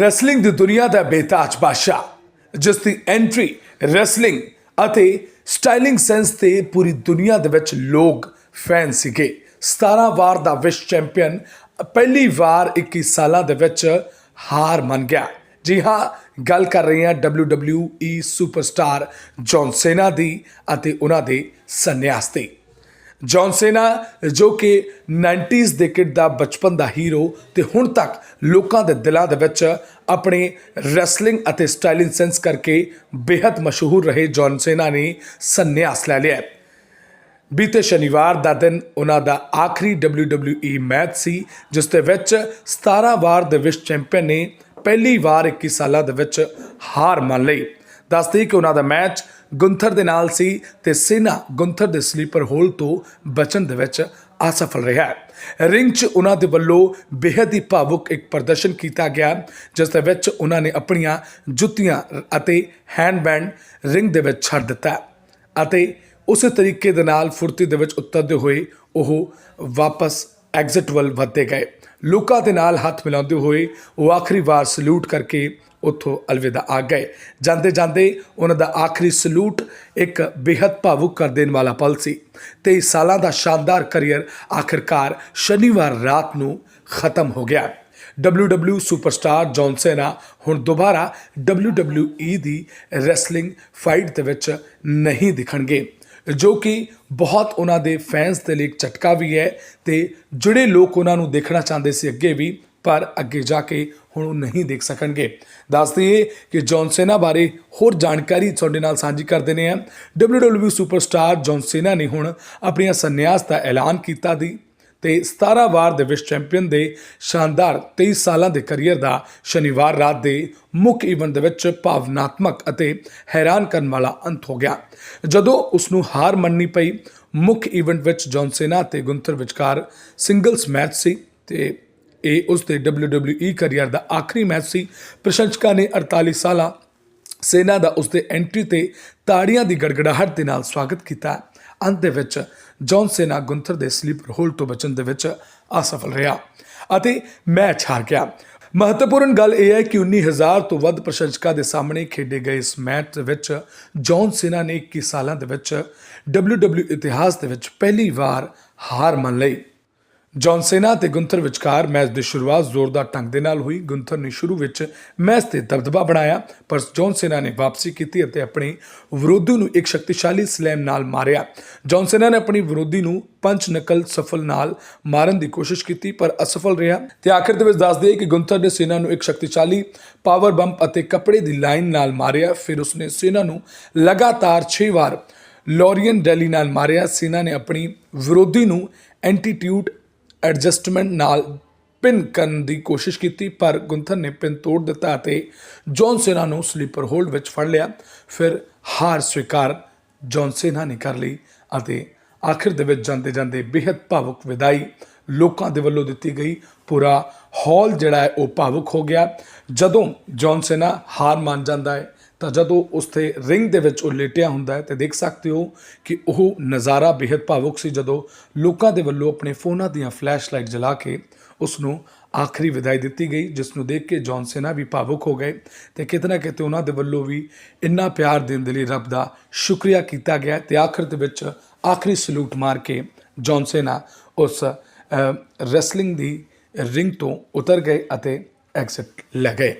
Wrestling ਦੀ ਦੁਨੀਆ ਦਾ ਬੇਤਾਜ ਬਾਦਸ਼ਾਹ, ਜਿਸ ਦੀ ਐਂਟਰੀ ਰੈਸਲਿੰਗ ਅਤੇ ਸਟਾਈਲਿੰਗ ਸੈਂਸ ਤੇ ਪੂਰੀ ਦੁਨੀਆ ਦੇ ਵਿੱਚ ਲੋਕ ਫੈਨ ਸੀਗੇ। 17 ਵਾਰ ਦਾ ਵਿਸ਼ਵ ਚੈਂਪੀਅਨ ਪਹਿਲੀ ਵਾਰ 21 ਸਾਲਾਂ ਦੇ ਵਿੱਚ ਹਾਰ ਮੰਨ ਗਿਆ। ਜੀ ਹਾਂ, ਗੱਲ ਕਰ ਰਹੇ ਹਾਂ WWE ਸੁਪਰਸਟਾਰ ਜੌਨ ਸੇਨਾ ਦੀ ਅਤੇ ਉਹਨਾਂ ਦੇ ਸੰਨਿਆਸ ਦੀ ਜੌਨਸੇਨਾ ਜੋ ਕਿ 90s ਦੇ ਕਿਡ ਦਾ ਬਚਪਨ ਦਾ ਹੀਰੋ ਤੇ ਹੁਣ ਤੱਕ ਲੋਕਾਂ ਦੇ ਦਿਲਾਂ ਦੇ ਵਿੱਚ ਆਪਣੇ ਰੈਸਲਿੰਗ ਅਤੇ ਸਟਾਈਲਿੰਗ ਸੈਂਸ ਕਰਕੇ ਬੇहद ਮਸ਼ਹੂਰ ਰਹੇ ਜੌਨਸੇਨਾ ਨੇ ਸੰਨਿਆਸ ਲੈ ਲਿਆ ਬੀਤੇ ਸ਼ਨੀਵਾਰ ਦਾ ਦਿਨ ਉਹਨਾਂ ਦਾ ਆਖਰੀ WWE ਮੈਚ ਸੀ, ਜਿਸ ਦੇ ਵਿੱਚ 17 ਵਾਰ ਦੇ ਵਿਸ਼ਵ ਚੈਂਪੀਅਨ ਨੇ ਪਹਿਲੀ ਵਾਰ 21 ਸਾਲਾਂ ਦੇ ਵਿੱਚ ਹਾਰ ਮੰਨ ਲਈ। ਦੱਸਦੇ ਕਿ ਉਹਨਾਂ ਦਾ ਮੈਚ ਗੁੰਥਰ ਦੇ ਨਾਲ ਸੀ ਤੇ ਸੇਨਾ ਗੁੰਥਰ ਦੇ ਸਲੀਪਰ ਹੋਲ ਤੋਂ ਬਚਣ ਦੇ ਵਿੱਚ ਅਸਫਲ ਰਿਹਾ ਹੈ। ਰਿੰਗ 'ਚ ਉਹਨਾਂ ਦੇ ਵੱਲੋਂ ਬੇहद ਹੀ ਭਾਵੁਕ ਇੱਕ ਪ੍ਰਦਰਸ਼ਨ ਕੀਤਾ ਗਿਆ, ਜਿਸ ਦੇ ਵਿੱਚ ਉਹਨਾਂ ਨੇ ਆਪਣੀਆਂ ਜੁੱਤੀਆਂ ਅਤੇ ਹੈਂਡਬੈਂਡ ਰਿੰਗ ਦੇ ਵਿੱਚ ਛੱਡ ਦਿੱਤਾ ਅਤੇ ਉਸੇ ਤਰੀਕੇ ਦੇ ਨਾਲ ਫੁਰਤੀ ਦੇ ਵਿੱਚ ਉਤਰਦੇ ਹੋਏ ਉਹ ਵਾਪਸ ਐਗਜ਼ਿਟ ਵੱਲ ਵਧਦੇ ਗਏ ਲੋਕਾਂ ਦੇ ਨਾਲ ਹੱਥ ਮਿਲਾਉਂਦੇ ਹੋਏ ਉਹ ਆਖਰੀ ਵਾਰ ਸਲੂਟ ਕਰਕੇ ਉੱਥੋਂ ਅਲਵਿਦਾ ਆ ਗਏ। ਜਾਂਦੇ ਜਾਂਦੇ ਉਹਨਾਂ ਦਾ ਆਖਰੀ ਸਲੂਟ ਇੱਕ ਬੇहद ਭਾਵੁਕ ਕਰ ਦੇਣ ਵਾਲਾ ਪਲ ਸੀ। ਤੇ ਸਾਲਾਂ ਦਾ ਸ਼ਾਨਦਾਰ ਕੈਰੀਅਰ ਆਖਿਰਕਾਰ ਸ਼ਨੀਵਾਰ ਰਾਤ ਨੂੰ ਖਤਮ ਹੋ ਗਿਆ। WWE ਸੁਪਰਸਟਾਰ ਜੌਨ ਸੇਨਾ ਹੁਣ ਦੁਬਾਰਾ WWE ਦੀ ਰੈਸਲਿੰਗ ਫਾਈਟ ਦੇ ਵਿੱਚ ਨਹੀਂ ਦਿਖਣਗੇ, ਜੋ ਕਿ ਬਹੁਤ ਉਹਨਾਂ ਦੇ ਫੈਨਸ ਦੇ ਲਈ ਝਟਕਾ ਵੀ ਹੈ ਤੇ ਜਿਹੜੇ ਲੋਕ ਉਹਨਾਂ ਨੂੰ ਦੇਖਣਾ ਚਾਹੁੰਦੇ ਸੀ ਅੱਗੇ ਵੀ, ਪਰ ਅੱਗੇ ਜਾ ਕੇ ਹੁਣ ਉਹ ਨਹੀਂ ਦੇਖ ਸਕਣਗੇ। ਦੱਸ ਦਈਏ ਕਿ ਜੌਨਸੇਨਾ ਬਾਰੇ ਹੋਰ ਜਾਣਕਾਰੀ ਤੁਹਾਡੇ ਨਾਲ ਸਾਂਝੀ ਕਰਦੇ ਨੇ ਹਾਂ। WWE ਸੁਪਰਸਟਾਰ ਜੌਨਸੇਨਾ ਨੇ ਹੁਣ ਆਪਣੀਆਂ ਸੰਨਿਆਸ ਦਾ ਐਲਾਨ ਕੀਤਾ ਦੀ ਤੇ 17 ਵਾਰ ਦੇ ਵਿਸ਼ਵ ਚੈਂਪੀਅਨ ਦੇ ਸ਼ਾਨਦਾਰ 23 ਸਾਲਾਂ ਦੇ ਕੈਰੀਅਰ ਦਾ ਸ਼ਨੀਵਾਰ ਰਾਤ ਦੇ ਮੁੱਖ ਇਵੈਂਟ ਦੇ ਵਿੱਚ ਭਾਵਨਾਤਮਕ ਅਤੇ ਹੈਰਾਨ ਕਰਨ ਵਾਲਾ ਅੰਤ ਹੋ ਗਿਆ। ਜਦੋਂ ਉਸ ਨੂੰ ਹਾਰ ਮੰਨਣੀ ਪਈ, ਮੁੱਖ ਇਵੈਂਟ ਵਿੱਚ ਜੌਨ ਸੇਨਾ ਤੇ ਗੁੰਥਰ ਵਿਚਕਾਰ ਸਿੰਗਲਸ ਮੈਚ ਸੀ ਤੇ ਇਹ ਉਸ ਦੇ WWE ਕੈਰੀਅਰ ਦਾ ਆਖਰੀ ਮੈਚ ਸੀ। ਪ੍ਰਸ਼ੰਸਕਾਂ ਨੇ 48 ਸਾਲਾਂ ਸੇਨਾ ਦਾ ਉਸ ਦੇ ਐਂਟਰੀ ਤੇ ਤਾੜੀਆਂ ਦੀ ਗੜਗੜਾਹਟ ਦੇ ਨਾਲ ਸਵਾਗਤ ਕੀਤਾ। ਅੰਤ ਦੇ ਵਿੱਚ ਜੌਨ ਸੇਨਾ ਗੁੰਥਰ ਦੇ ਸਲੀਪਰ ਹੋਲ ਤੋਂ ਬਚਣ ਦੇ ਵਿੱਚ ਅਸਫਲ ਰਿਹਾ ਅਤੇ ਮੈਚ ਹਾਰ ਗਿਆ। ਮਹੱਤਵਪੂਰਨ ਗੱਲ ਇਹ ਹੈ ਕਿ 19000 ਤੋਂ ਵੱਧ ਪ੍ਰਸ਼ੰਸਕਾਂ ਦੇ ਸਾਹਮਣੇ ਖੇਡੇ ਗਏ ਇਸ ਮੈਚ ਦੇ ਵਿੱਚ ਜੌਨ ਸੇਨਾ ਨੇ 21 ਸਾਲਾਂ ਦੇ ਵਿੱਚ WWE ਇਤਿਹਾਸ ਦੇ ਵਿੱਚ ਪਹਿਲੀ ਵਾਰ ਹਾਰ ਮੰਨ ਲਈ। ਜੌਨਸੇਨਾ ਤੇ ਗੁੰਥਰ ਵਿਚਕਾਰ ਮੈਚ ਦੀ ਸ਼ੁਰੂਆਤ ਜ਼ੋਰਦਾਰ ਢੰਗ ਦੇ ਨਾਲ ਹੋਈ। ਗੁੰਥਰ ਨੇ ਸ਼ੁਰੂ ਵਿੱਚ ਮੈਚ ਤੇ ਦਬਦਬਾ ਬਣਾਇਆ, ਪਰ ਜੌਨਸੇਨਾ ਨੇ ਵਾਪਸੀ ਕੀਤੀ ਅਤੇ ਆਪਣੇ ਵਿਰੋਧੀ ਨੂੰ ਇੱਕ ਸ਼ਕਤੀਸ਼ਾਲੀ ਸਲੈਮ ਨਾਲ ਮਾਰਿਆ। ਜੌਨਸੇਨਾ ਨੇ ਆਪਣੀ ਵਿਰੋਧੀ ਨੂੰ ਪੰਚ ਨਕਲ ਸਫਲ ਨਾਲ ਮਾਰਨ ਦੀ ਕੋਸ਼ਿਸ਼ ਕੀਤੀ, ਪਰ ਅਸਫਲ ਰਿਹਾ ਤੇ ਆਖਿਰ ਦੇ ਵਿੱਚ ਦੱਸ ਦਈਏ ਕਿ ਗੁੰਥਰ ਨੇ ਸੇਨਾ ਨੂੰ ਇੱਕ ਸ਼ਕਤੀਸ਼ਾਲੀ ਪਾਵਰ ਬੰਪ ਅਤੇ ਕੱਪੜੇ ਦੀ ਲਾਈਨ ਨਾਲ ਮਾਰਿਆ। ਫਿਰ ਉਸਨੇ ਸੇਨਾ ਨੂੰ ਲਗਾਤਾਰ 6 ਵਾਰ ਲੋਰੀਅਨ ਡੈਲੀ ਨਾਲ ਮਾਰਿਆ। ਸੇਨਾ ਨੇ ਆਪਣੀ ਵਿਰੋਧੀ ਨੂੰ ਐਂਟੀਟਿਊਡ ਐਡਜਸਟਮੈਂਟ ਨਾਲ ਪਿੰਨ ਕਰਨ ਦੀ ਕੋਸ਼ਿਸ਼ ਕੀਤੀ, ਪਰ ਗੁੰਥਨ ਨੇ ਪਿੰਨ ਤੋੜ ਦਿੱਤਾ ਅਤੇ ਜੌਨ ਸੇਨਾ ਨੂੰ ਸਲੀਪਰ ਹੋਲਡ ਵਿੱਚ ਫੜ ਲਿਆ। ਫਿਰ ਹਾਰ ਸਵੀਕਾਰ ਜੌਨ ਸੇਨਾ ਨੇ ਕਰ ਲਈ ਅਤੇ ਆਖਿਰ ਦੇ ਵਿੱਚ ਜਾਂਦੇ ਜਾਂਦੇ ਬੇहद ਭਾਵੁਕ ਵਿਦਾਈ ਲੋਕਾਂ ਦੇ ਵੱਲੋਂ ਦਿੱਤੀ ਗਈ। ਪੂਰਾ ਹਾਲ ਜਿਹੜਾ ਹੈ ਉਹ ਭਾਵੁਕ ਹੋ ਗਿਆ। ਜਦੋਂ ਜੌਨ ਸੇਨਾ ਹਾਰ ਮੰਨ ਜਾਂਦਾ ਹੈ ਤਾਂ ਜਦੋਂ ਉਸ ਤੇ ਰਿੰਗ ਦੇ ਵਿੱਚ ਉਹ ਲੇਟਿਆ ਹੁੰਦਾ ਹੈ, ਤੇ ਦੇਖ ਸਕਦੇ ਹੋ ਕਿ ਉਹ ਨਜ਼ਾਰਾ ਬੇहद ਭਾਵੁਕ ਸੀ ਜਦੋਂ ਲੋਕਾਂ ਦੇ ਵੱਲੋਂ ਆਪਣੇ ਫੋਨਾਂ ਦੀਆਂ ਫਲੈਸ਼ ਲਾਈਟ ਜਲਾ ਕੇ ਉਸ ਨੂੰ ਆਖਰੀ ਵਿਦਾਈ ਦਿੱਤੀ ਗਈ ਜਿਸ ਨੂੰ ਦੇਖ ਕੇ ਜੌਨ ਸੇਨਾ ਵੀ ਭਾਵੁਕ ਹੋ ਗਏ। ਤੇ ਕਿਤੇ ਨਾ ਕਿਤੇ ਉਹਨਾਂ ਦੇ ਵੱਲੋਂ ਵੀ ਇੰਨਾ ਪਿਆਰ ਦੇਣ ਦੇ ਲਈ ਰੱਬ ਦਾ ਸ਼ੁਕਰੀਆ ਕੀਤਾ ਗਿਆ ਤੇ ਆਖਰ ਦੇ ਵਿੱਚ ਆਖਰੀ ਸਲੂਟ ਮਾਰ ਕੇ ਜੌਨ ਸੇਨਾ ਉਸ ਰੈਸਲਿੰਗ ਦੀ ਰਿੰਗ ਤੋਂ ਉਤਰ ਗਏ ਅਤੇ ਐਗਜ਼ਿਟ ਲੈ ਗਏ।